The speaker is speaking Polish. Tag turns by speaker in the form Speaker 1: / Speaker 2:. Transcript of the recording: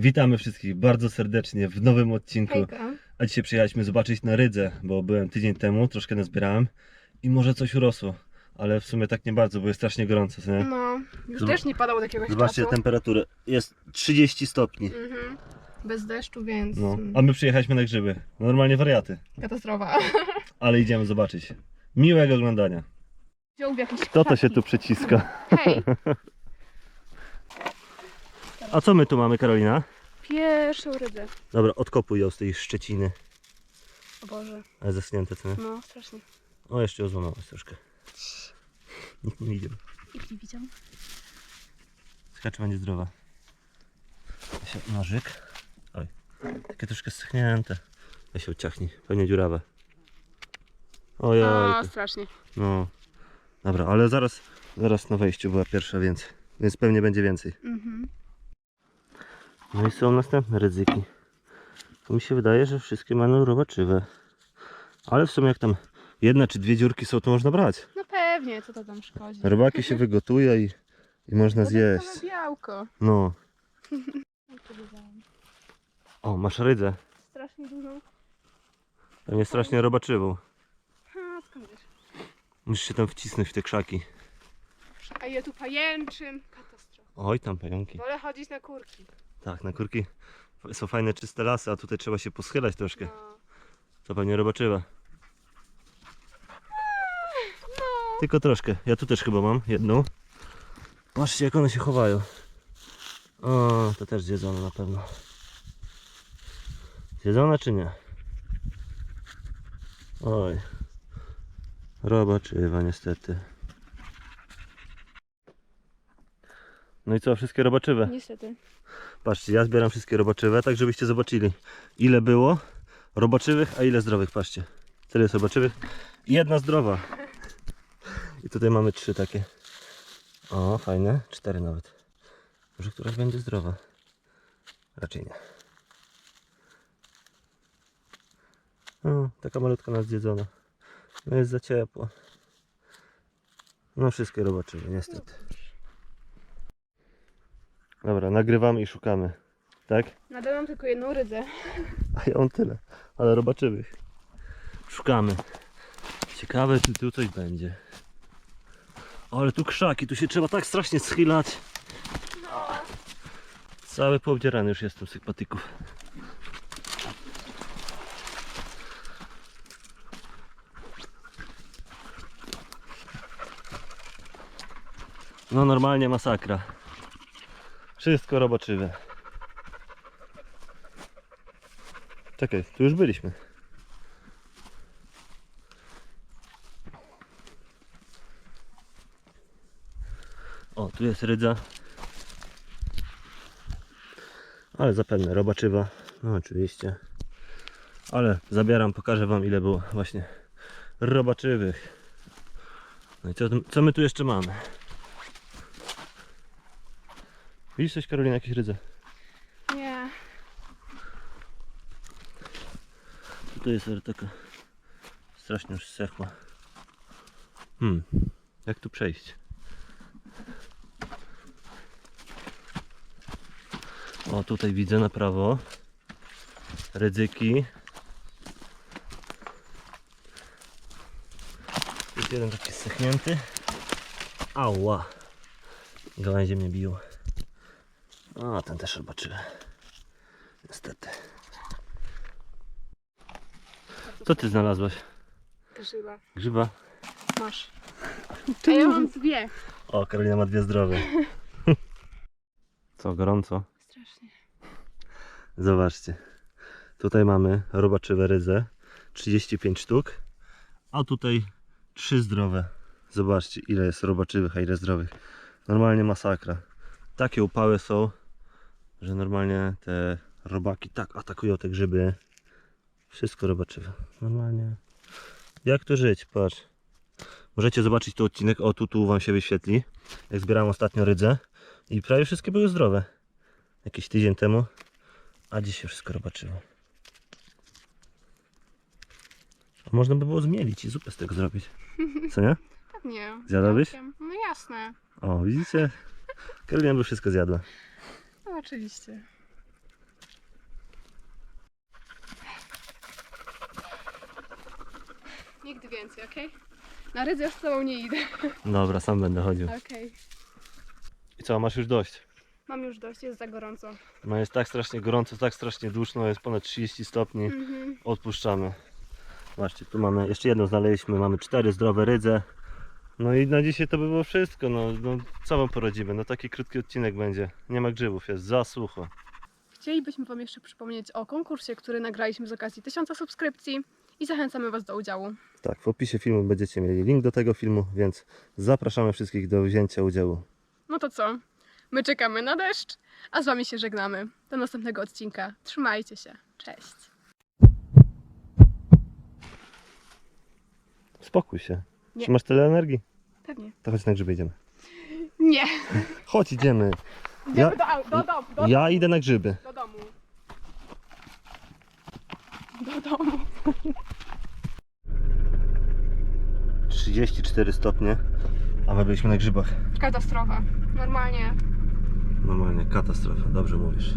Speaker 1: Witamy wszystkich bardzo serdecznie w nowym odcinku.
Speaker 2: Hejka.
Speaker 1: A dzisiaj przyjechaliśmy zobaczyć na Rydze, bo byłem tydzień temu, troszkę nazbierałem i może coś urosło. Ale w sumie tak nie bardzo, bo jest strasznie gorąco, co nie?
Speaker 2: No, już
Speaker 1: Zob-
Speaker 2: też nie padał od jakiegoś
Speaker 1: Zobaczcie
Speaker 2: czasu.
Speaker 1: temperaturę. Jest 30 stopni.
Speaker 2: Mhm. Bez deszczu, więc
Speaker 1: No,
Speaker 2: mm,
Speaker 1: a my przyjechaliśmy na grzyby. Normalnie wariaty.
Speaker 2: katastrofa.
Speaker 1: Ale idziemy zobaczyć. Miłego oglądania.
Speaker 2: Wziął w
Speaker 1: Kto to się tu przyciska?
Speaker 2: Hej,
Speaker 1: A co my tu mamy, Karolina?
Speaker 2: pierwszą rybę.
Speaker 1: Dobra, odkopuj ją z tej szczeciny.
Speaker 2: O Boże,
Speaker 1: Ale zaschnięte, co nie?
Speaker 2: no strasznie.
Speaker 1: O, jeszcze ją złamałeś troszkę. Nikt nie widział.
Speaker 2: Jak nie widział?
Speaker 1: Skacz będzie zdrowa. Weź nożyk. Oj. Takie troszkę schnięte. Weź się ciachnij. Pewnie dziurawe. Ojej.
Speaker 2: A, strasznie.
Speaker 1: No. Dobra, ale zaraz, zaraz na wejściu była pierwsza, więc, więc pewnie będzie więcej.
Speaker 2: Mhm.
Speaker 1: No i są następne ryzyki. Tu mi się wydaje, że wszystkie mają robaczywe. Ale w sumie jak tam jedna czy dwie dziurki są, to można brać.
Speaker 2: No pewnie, co to tam szkodzi.
Speaker 1: Robaki się wygotuje i, i można zjeść.
Speaker 2: Dodatkowe białko.
Speaker 1: No.
Speaker 2: To.
Speaker 1: O, masz rydzę.
Speaker 2: Strasznie dużo.
Speaker 1: Pewnie strasznie robaczywą.
Speaker 2: A, skąd wiesz?
Speaker 1: Musisz się tam wcisnąć w te krzaki.
Speaker 2: A ja tu pajęczym. Katastrofa.
Speaker 1: Oj, tam pająki.
Speaker 2: Wolę chodzić na kurki.
Speaker 1: Tak, na kurki są fajne, czyste lasy, a tutaj trzeba się poschylać troszkę.
Speaker 2: No.
Speaker 1: To pewnie robaczywe.
Speaker 2: no.
Speaker 1: Tylko troszkę. Ja tu też chyba mam jedną. Patrzcie, jak one się chowają. O, to też zjedzone na pewno. Zjedzone czy nie? Oj. Robaczywa niestety. No i co, wszystkie robaczywe?
Speaker 2: Niestety.
Speaker 1: Patrzcie, ja zbieram wszystkie robaczywe, tak żebyście zobaczyli ile było robaczywych, a ile zdrowych. Patrzcie, tyle jest robaczywych jedna zdrowa. I tutaj mamy trzy takie. O, fajne, cztery nawet. Może któraś będzie zdrowa? Raczej nie. O, taka malutka nas zjedzona. No jest za ciepło. No wszystkie robaczywe, niestety. Dobra, nagrywamy i szukamy. Tak?
Speaker 2: Nadal mam tylko jedną rydzę.
Speaker 1: A ja mam tyle, ale robaczywych. Szukamy. Ciekawe, czy tu coś będzie. O, ale tu krzaki, tu się trzeba tak strasznie schylać. Cały poobdzierany już jestem z tych patyków. No normalnie masakra. Wszystko robaczywe. Czekaj, tu już byliśmy. O, tu jest rydza. Ale zapewne robaczywa. No oczywiście. Ale zabieram, pokażę wam ile było właśnie robaczywych. No i co, co my tu jeszcze mamy? Widzisz coś Karolina, jakieś rydze?
Speaker 2: Nie.
Speaker 1: Tutaj jest ale taka strasznie już zsechła. Hmm, jak tu przejść? O, tutaj widzę na prawo rydzyki. Jest jeden taki zsechnięty. Ała! Gałęzie mnie biją. A, ten też zobaczyłem. Niestety. Co ty znalazłaś?
Speaker 2: Grzyba.
Speaker 1: Grzyba?
Speaker 2: Masz. A ja mam dwie.
Speaker 1: O, Karolina ma dwie zdrowe. Co, gorąco?
Speaker 2: Strasznie.
Speaker 1: Zobaczcie. Tutaj mamy robaczywe ryze. 35 sztuk. A tutaj trzy zdrowe. Zobaczcie, ile jest robaczywych, a ile zdrowych. Normalnie masakra. Takie upały są, że normalnie te robaki tak atakują te grzyby. Wszystko robaczywe. Normalnie. Jak tu żyć? Patrz. Możecie zobaczyć tu odcinek. O, tu, tu wam się wyświetli. Jak zbierałem ostatnio rydzę. I prawie wszystkie były zdrowe. Jakiś tydzień temu. A dzisiaj wszystko robaczyło. A można by było zmielić i zupę z tego zrobić. Co nie?
Speaker 2: Pewnie.
Speaker 1: Zjadłabyś?
Speaker 2: No jasne.
Speaker 1: O, widzicie? Karolina by wszystko zjadła.
Speaker 2: No oczywiście. Nigdy więcej, okej? Na rydze z tobą nie idę.
Speaker 1: Dobra, sam będę chodził.
Speaker 2: Okej.
Speaker 1: I co, masz już dość?
Speaker 2: Mam już dość, jest za gorąco.
Speaker 1: No jest tak strasznie gorąco, tak strasznie duszno, jest ponad 30 stopni.
Speaker 2: Mhm.
Speaker 1: Odpuszczamy. Zobaczcie, tu mamy, jeszcze jedno znaleźliśmy, mamy cztery zdrowe rydze. No i na dzisiaj to by było wszystko, no, no co wam poradzimy, no taki krótki odcinek będzie. Nie ma grzybów, jest za sucho.
Speaker 2: Chcielibyśmy Wam jeszcze przypomnieć o konkursie, który nagraliśmy z okazji 1000 subskrypcji i zachęcamy Was do udziału.
Speaker 1: Tak, w opisie filmu będziecie mieli link do tego filmu, więc zapraszamy wszystkich do wzięcia udziału.
Speaker 2: No to co? My czekamy na deszcz, a z Wami się żegnamy. Do następnego odcinka. Trzymajcie się. Cześć.
Speaker 1: Spokój się.
Speaker 2: Nie.
Speaker 1: Czy masz tyle energii?
Speaker 2: Pewnie.
Speaker 1: To chodź na grzyby idziemy.
Speaker 2: Nie.
Speaker 1: Chodź, idziemy.
Speaker 2: Idziemy do, au- do, do, do,
Speaker 1: Ja idę na grzyby.
Speaker 2: do domu. Do domu.
Speaker 1: 34 stopnie, a my byliśmy na grzybach.
Speaker 2: Katastrofa. Normalnie
Speaker 1: Normalnie katastrofa, dobrze mówisz.